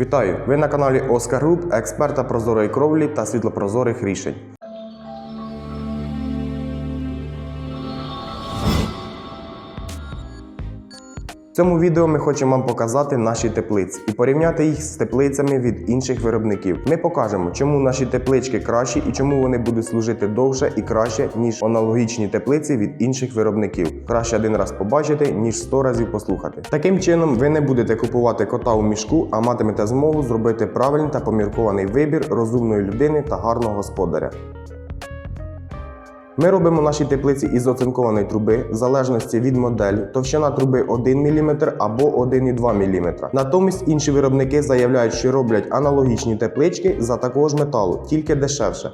Вітаю! Ви на каналі Оскар Груп, експерта прозорої кровлі та світлопрозорих рішень. В цьому відео ми хочемо вам показати наші теплиці і порівняти їх з теплицями від інших виробників. Ми покажемо, чому наші теплички кращі і чому вони будуть служити довше і краще, ніж аналогічні теплиці від інших виробників. Краще один раз побачити, ніж сто разів послухати. Таким чином, ви не будете купувати кота у мішку, а матимете змогу зробити правильний та поміркований вибір розумної людини та гарного господаря. Ми робимо наші теплиці із оцинкованої труби в залежності від моделі, товщина труби 1 мм або 1,2 мм. Натомість інші виробники заявляють, що роблять аналогічні теплички за такого ж металу, тільки дешевше.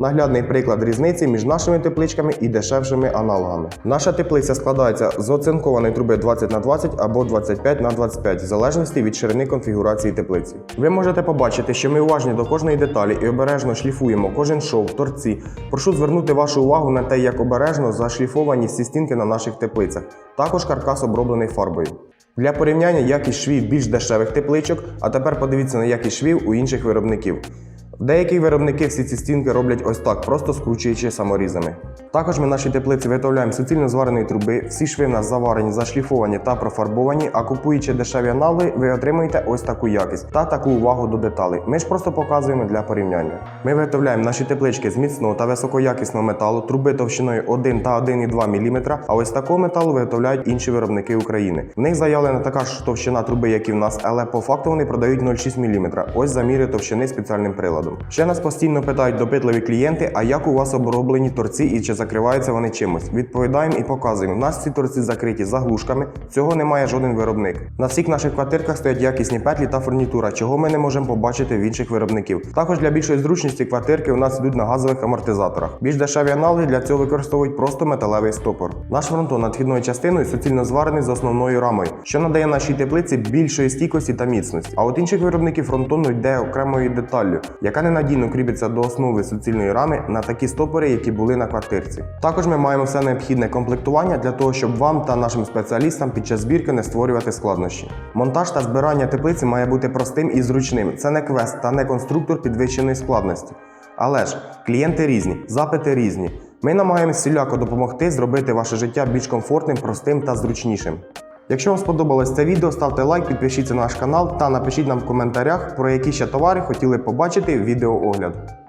Наглядний приклад різниці між нашими тепличками і дешевшими аналогами. Наша теплиця складається з оцинкованої труби 20 на 20 або 25 на 25 в залежності від ширини конфігурації теплиці. Ви можете побачити, що ми уважні до кожної деталі і обережно шліфуємо кожен шов, торці. Прошу звернути вашу увагу на те, як обережно зашліфовані всі стінки на наших теплицях. Також каркас оброблений фарбою. Для порівняння якість швів більш дешевих тепличок, а тепер подивіться на якість швів у інших виробників. Деякі виробники всі ці стінки роблять ось так, просто скручуючи саморізами. Також ми наші теплиці виготовляємо суцільно звареної труби, всі шви в нас заварені, зашліфовані та профарбовані, а купуючи дешеві аналоги, ви отримуєте ось таку якість та таку увагу до деталей. Ми ж просто показуємо для порівняння. Ми виготовляємо наші теплички з міцного та високоякісного металу, труби товщиною 1 та 1,2 мм, а ось такого металу виготовляють інші виробники України. В них заявлена така ж товщина труби, як і в нас, але по факту вони продають 0,6 мм. Ось заміри товщини спеціальним приладом. Ще нас постійно питають допитливі клієнти, а як у вас оброблені торці і чи закриваються вони чимось. Відповідаємо і показуємо. У нас ці торці закриті заглушками, цього не має жоден виробник. На всіх наших квартирках стоять якісні петлі та фурнітура, чого ми не можемо побачити в інших виробників. Також для більшої зручності квартирки у нас йдуть на газових амортизаторах. Більш дешеві аналоги для цього використовують просто металевий стопор. Наш фронтон надхідною частиною суцільно зварений з основною рамою, що надає нашій теплиці більшої стійкості та міцності. А от інших виробників фронтону йде окремою деталлю, яка ненадійно кріпиться до основи суцільної рами на такі стопори, які були на квартирці. Також ми маємо все необхідне комплектування для того, щоб вам та нашим спеціалістам під час збірки не створювати складнощі. Монтаж та збирання теплиці має бути простим і зручним. Це не квест та не конструктор підвищеної складності. Але ж клієнти різні, запити різні. Ми намагаємося всіляко допомогти зробити ваше життя більш комфортним, простим та зручнішим. Якщо вам сподобалось це відео, ставте лайк, підпишіться на наш канал та напишіть нам в коментарях, про які ще товари хотіли побачити в відеоогляд.